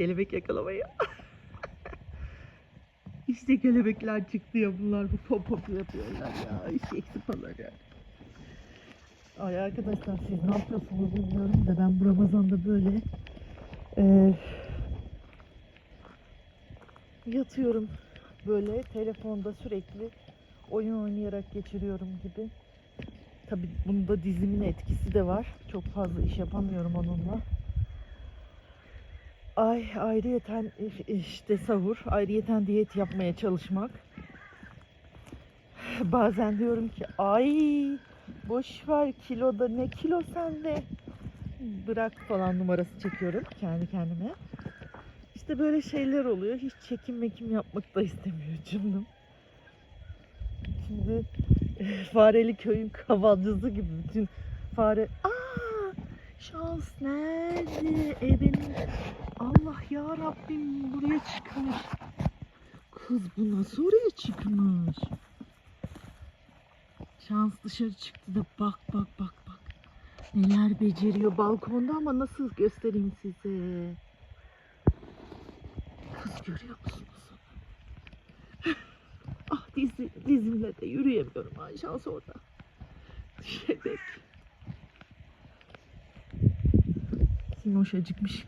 kelebek yakalamaya. işte kelebekler çıktı ya bunlar bu pop pop yapıyorlar ya. Eşek sıpalar ya. Ay arkadaşlar siz ne yapıyorsunuz bilmiyorum da ben bu Ramazan'da böyle eee, yatıyorum böyle telefonda sürekli oyun oynayarak geçiriyorum gibi. Tabi bunda dizimin etkisi de var. Çok fazla iş yapamıyorum onunla. Ay ayrıyeten işte sahur, ayrıyeten diyet yapmaya çalışmak. Bazen diyorum ki ay boş ver kiloda ne kilo sende bırak falan numarası çekiyorum kendi kendime. İşte böyle şeyler oluyor. Hiç çekim mekim yapmak da istemiyor canım. Şimdi eh, fareli köyün kavalcısı gibi bütün fare... Aa! Şans nerede? E benim... Ya Rabbim buraya çıkmış. Kız bu nasıl oraya çıkmış? Şans dışarı çıktı da bak bak bak bak. Neler beceriyor balkonda ama nasıl göstereyim size. Kız görüyor musunuz? ah dizi, dizimle de yürüyemiyorum ay şans orada. Şebek. Simoş acıkmış.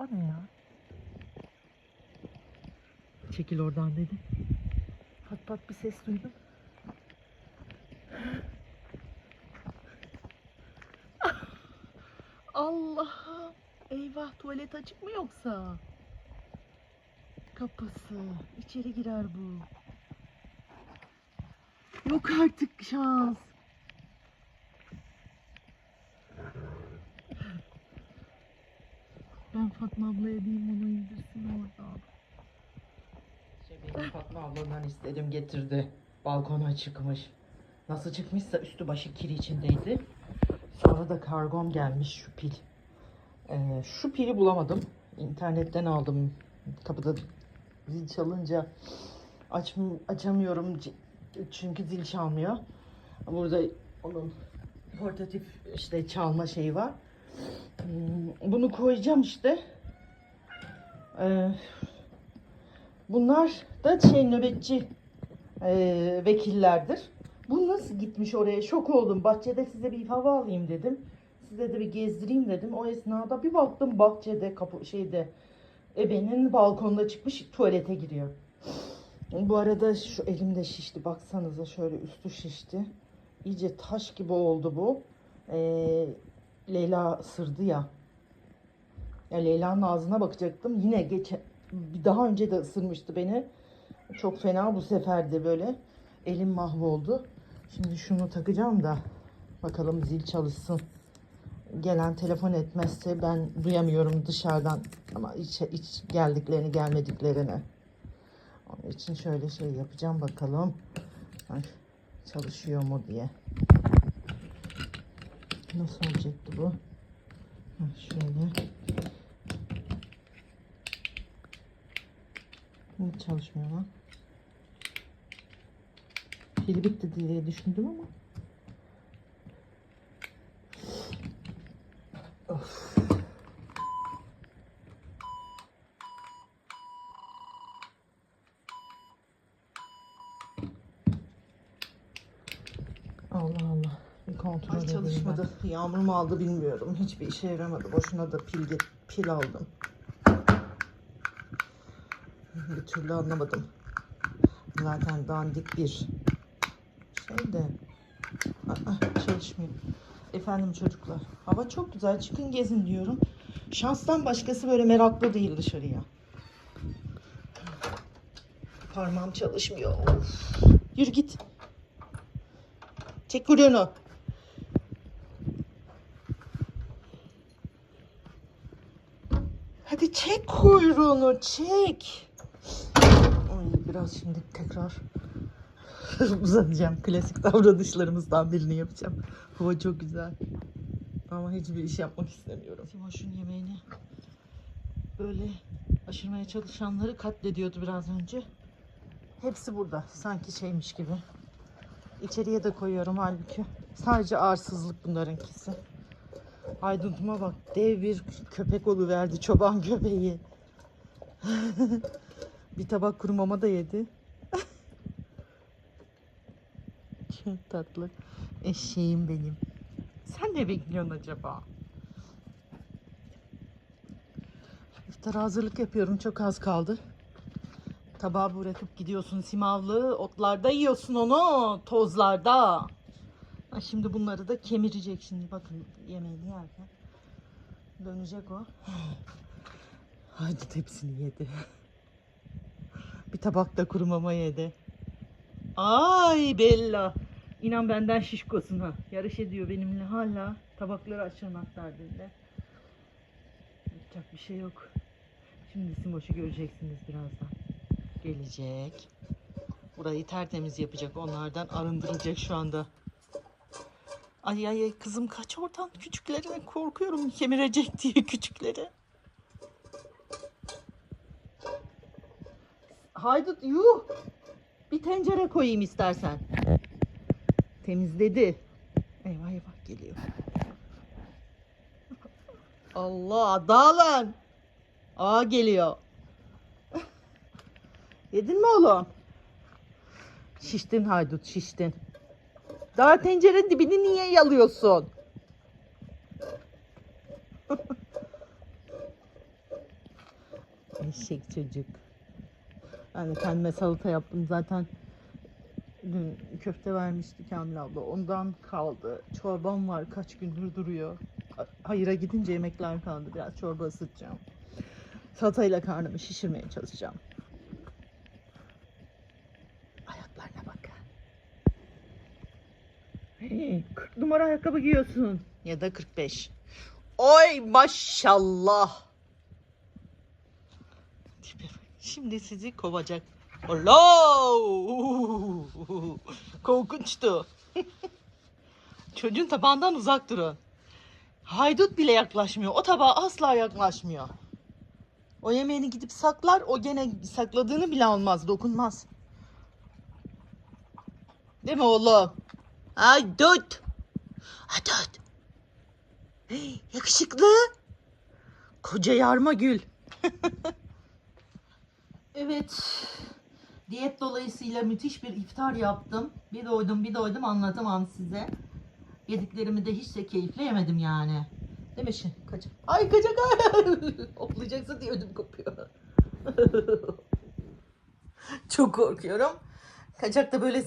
O ne ya? Çekil oradan dedi. Pat pat bir ses duydum. Allah'ım. Eyvah tuvalet açık mı yoksa? Kapısı. İçeri girer bu. Yok artık şans. Ben Fatma ablaya diyeyim onu indirsin oradan. Fatma abladan istedim getirdi. Balkona çıkmış. Nasıl çıkmışsa üstü başı kir içindeydi. Sonra da kargom gelmiş şu pil. Ee, şu pili bulamadım. İnternetten aldım. Kapıda zil çalınca aç, açamıyorum çünkü zil çalmıyor. Burada onun portatif işte çalma şeyi var. Hmm, Bunu koyacağım işte. Ee, Bunlar da şey nöbetçi eee, vekillerdir. Bu nasıl gitmiş oraya? Şok oldum. Bahçede size bir hava alayım dedim. Size de bir gezdireyim dedim. O esnada bir baktım bahçede kapı şeyde ebenin balkonda çıkmış tuvalete giriyor. Bu arada şu elimde şişti. Baksanıza şöyle üstü şişti. İyice taş gibi oldu bu. Eee, Leyla ısırdı ya. Ya Leyla'nın ağzına bakacaktım. Yine geçen daha önce de ısırmıştı beni. Çok fena bu sefer de böyle. Elim mahvoldu. Şimdi şunu takacağım da bakalım zil çalışsın. Gelen telefon etmezse ben duyamıyorum dışarıdan ama iç, iç geldiklerini gelmediklerini. Onun için şöyle şey yapacağım bakalım. Ay, çalışıyor mu diye. Nasıl olacaktı bu? Şöyle. Niye çalışmıyor lan? Pili bitti diye düşündüm ama. Of. Allah Allah. Bir kontrol Ay, çalışmadı. Yağmur mu aldı bilmiyorum. Hiçbir işe yaramadı. Boşuna da pil, pil aldım. Bir türlü anlamadım. Zaten dandik bir şey de Aa, çalışmıyor. Efendim çocuklar. Hava çok güzel. Çıkın gezin diyorum. Şanstan başkası böyle meraklı değil dışarıya. Parmağım çalışmıyor. Of. Yürü git. Çek kuyruğunu. Hadi çek kuyruğunu çek. Biraz şimdi tekrar uzatacağım. Klasik davranışlarımızdan birini yapacağım. Hava çok güzel. Ama hiçbir iş yapmak istemiyorum. Timoş'un yemeğini böyle aşırmaya çalışanları katlediyordu biraz önce. Hepsi burada. Sanki şeymiş gibi. İçeriye de koyuyorum halbuki. Sadece arsızlık bunlarınkisi. Ayduntuma bak dev bir köpek verdi çoban köpeği. bir tabak kuru mama da yedi. Çok tatlı. Eşeğim benim. Sen ne bekliyorsun acaba? İftara hazırlık yapıyorum. Çok az kaldı. Tabağı bırakıp gidiyorsun simavlı. Otlarda yiyorsun onu. Tozlarda. Ha, şimdi bunları da kemirecek şimdi. Bakın yemeğini yerken. Dönecek o. Haydi hepsini yedi. Bir tabak da kuru mama yedi. Ay Bella. İnan benden şişkosun ha. Yarış ediyor benimle hala. Tabakları açılmak derdinde. Yapacak bir şey yok. Şimdi Simoş'u göreceksiniz birazdan. Gelecek. Burayı tertemiz yapacak. Onlardan arındırılacak şu anda. Ay ay ay kızım kaç oradan küçüklerine korkuyorum kemirecek diye küçükleri. Haydut yuh. Bir tencere koyayım istersen. Temizledi. Eyvah eyvah geliyor. Allah dağılın. Aa geliyor. Yedin mi oğlum? Şiştin haydut şiştin. Daha tencerenin dibini niye yalıyorsun? Eşek çocuk. Ben de kendime salata yaptım zaten. Dün köfte vermişti Kamil abla. Ondan kaldı. Çorbam var. Kaç gündür duruyor. Hayır'a gidince yemekler kaldı. Biraz çorba ısıtacağım. Salatayla karnımı şişirmeye çalışacağım. Ayaklarına bak. Hey, 40 numara ayakkabı giyiyorsun. Ya da 45. Oy maşallah. Tipe bak. Şimdi sizi kovacak. Allah! Korkunçtu. Çocuğun tabağından uzak durun. Haydut bile yaklaşmıyor. O tabağa asla yaklaşmıyor. O yemeğini gidip saklar. O gene sakladığını bile almaz. Dokunmaz. Değil mi oğlum? Haydut. Haydut. Yakışıklı. Koca yarma gül. evet. Diyet dolayısıyla müthiş bir iftar yaptım. Bir doydum bir doydum anlatamam size. Yediklerimi de hiç de keyifle yemedim yani. Değil mi şimdi? Kaçak. Ay kaçak ay. Hoplayacaksın diye ödüm kopuyor. Çok korkuyorum. Kaçak da böyle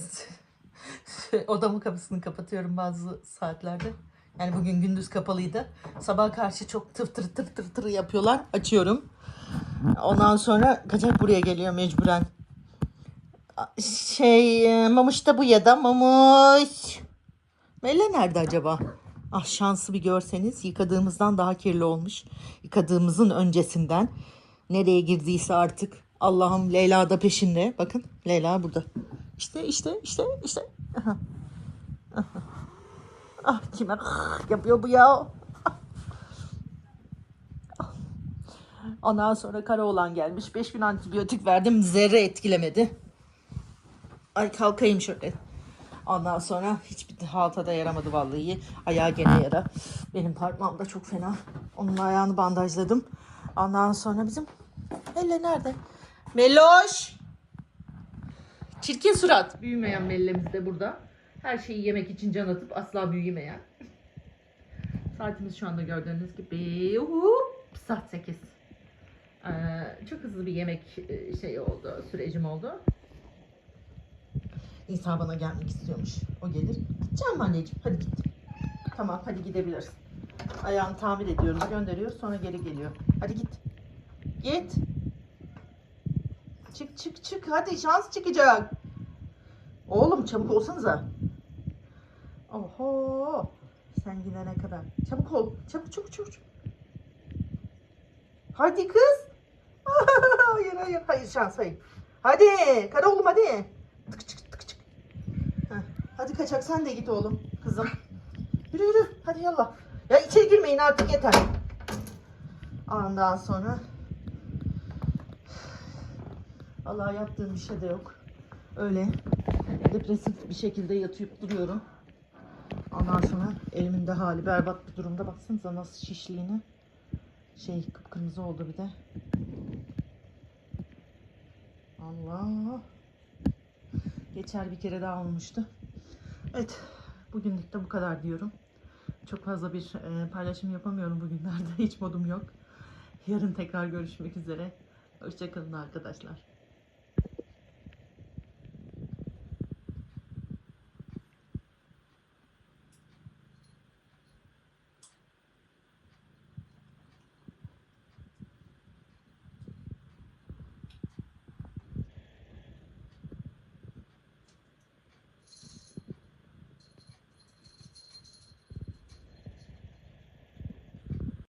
odamın kapısını kapatıyorum bazı saatlerde. Yani bugün gündüz kapalıydı. Sabah karşı çok tır tır tır tır tır yapıyorlar. Açıyorum. Ondan sonra kaçak buraya geliyor mecburen. Şey Mamuş da bu ya da Mamuş. Mella nerede acaba? Ah şansı bir görseniz yıkadığımızdan daha kirli olmuş. Yıkadığımızın öncesinden. Nereye girdiyse artık. Allah'ım Leyla da peşinde. Bakın Leyla burada. İşte işte işte işte. Aha. Aha. Ah kime ah, yapıyor bu ya? Ondan sonra Karaoğlan gelmiş. Beş gün antibiyotik verdim. Zerre etkilemedi. Ay kalkayım şöyle. Ondan sonra hiçbir halta da yaramadı vallahi. Ayağı gene yara. Benim parmağım da çok fena. Onun ayağını bandajladım. Ondan sonra bizim Elle nerede? Meloş! Çirkin surat. Büyümeyen Melle'miz de burada. Her şeyi yemek için can atıp asla büyümeyen. Saatimiz şu anda gördüğünüz gibi hop, saat 8. Ee, çok hızlı bir yemek şeyi oldu, sürecim oldu. İsa bana gelmek istiyormuş. O gelir. Gideceğim anneciğim? Hadi git. Tamam hadi gidebilirsin. Ayağını tamir ediyoruz, gönderiyoruz sonra geri geliyor. Hadi git. Git. Çık çık çık hadi şans çıkacak. Oğlum çabuk olsanıza. Oho. Sen gidene kadar. Çabuk ol. Çabuk çabuk. çabuk. Hadi kız. hayır hayır hayır şans hayır. Hadi kara oğlum hadi. Tık çık tık çık. Hadi kaçak sen de git oğlum kızım. Yürü yürü hadi yallah. Ya içeri girmeyin artık yeter. Ondan sonra Allah yaptığım bir şey de yok. Öyle depresif bir şekilde yatıp duruyorum. Ondan sonra elimin de hali berbat bir durumda. Baksanıza nasıl şişliğine. Şey kıpkırmızı oldu bir de. Allah. Geçer bir kere daha olmuştu. Evet. Bugünlük de bu kadar diyorum. Çok fazla bir e, paylaşım yapamıyorum bugünlerde. Hiç modum yok. Yarın tekrar görüşmek üzere. Hoşçakalın arkadaşlar.